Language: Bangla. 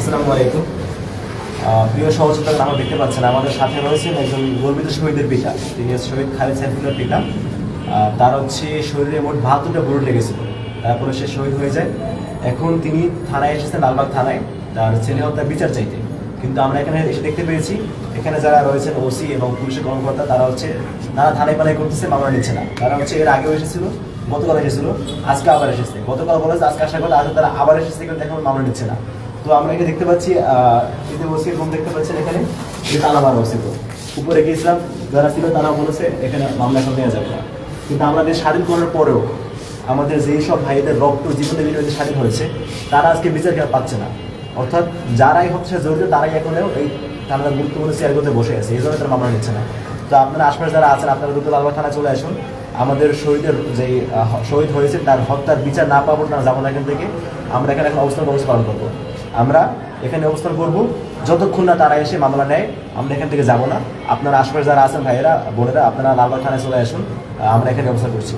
আসসালামু আলাইকুম। প্রিয় সহযোগিতা আমরা দেখতে পাচ্ছেন আমাদের সাথে রয়েছেন একজন গর্বিত শহীদের পিতা। তিনি শহীদ খালিদ সাইফুল্লাহ পিতা। তার হচ্ছে শরীরে মোট বাহাত্তরটা বুলেট লেগেছিল তারপরে সে শহীদ হয়ে যায়। এখন তিনি থানায় এসেছেন, লালবাগ থানায়। তার ছেলে হত্যার বিচার চাইতে। কিন্তু আমরা এখানে এসে দেখতে পেয়েছি, এখানে যারা রয়েছেন ওসি এবং পুলিশের কর্মকর্তা, তারা হচ্ছে, তারা থানায় পানায় করতেছে, মামলা নিচ্ছে না। তারা হচ্ছে এর আগেও এসেছিল, গতকাল এসেছিল, আজকে আবার এসেছে। গতকাল বলেছে, আজকে আসার কথা আজকে তারা আবার এসেছে, কিন্তু এখন মামলা নিচ্ছে না। তো আমরা এখানে দেখতে পাচ্ছি যে ওসির রুম দেখতে পাচ্ছেন এখানে এটা তালা মারা অবস্থিত উপরে গিয়েছিলাম যারা ছিল তারা বলেছে এখানে মামলা এখন নেওয়া যাবে না। কিন্তু আমাদের স্বাধীন করার পরেও আমাদের যেই সব ভাইদের রক্ত জীবনের বিনিময়ে স্বাধীন হয়েছে, তারা আজকে বিচার কেউ পাচ্ছে না। অর্থাৎ যারাই হচ্ছে জড়িত, তারাই এখনও এই তারা গুরুত্বপূর্ণ চেয়ারগুলোতে বসে আছে, এই জন্য তারা মামলা নিচ্ছে না। তো আপনারা আশপাশে যারা আছেন, আপনারা দ্রুত লালবাগ থানায় চলে আসুন। আমাদের শহীদের যে শহীদ হয়েছে, তার হত্যার বিচার না পাবো, না যাব না এখান থেকে। আমরা এখানে এখন অবস্থান কর্মসূচি পালন করব। আমরা এখানে অবস্থান করব। যতক্ষণ না তারা এসে মামলা নেয়, আমরা এখান থেকে যাব না। আপনারা আশপাশে যারা আছেন ভাইয়েরা, বোনেরা, আপনারা লালবাগ থানায় চলে আসুন। আমরা এখানে অবস্থান করছি।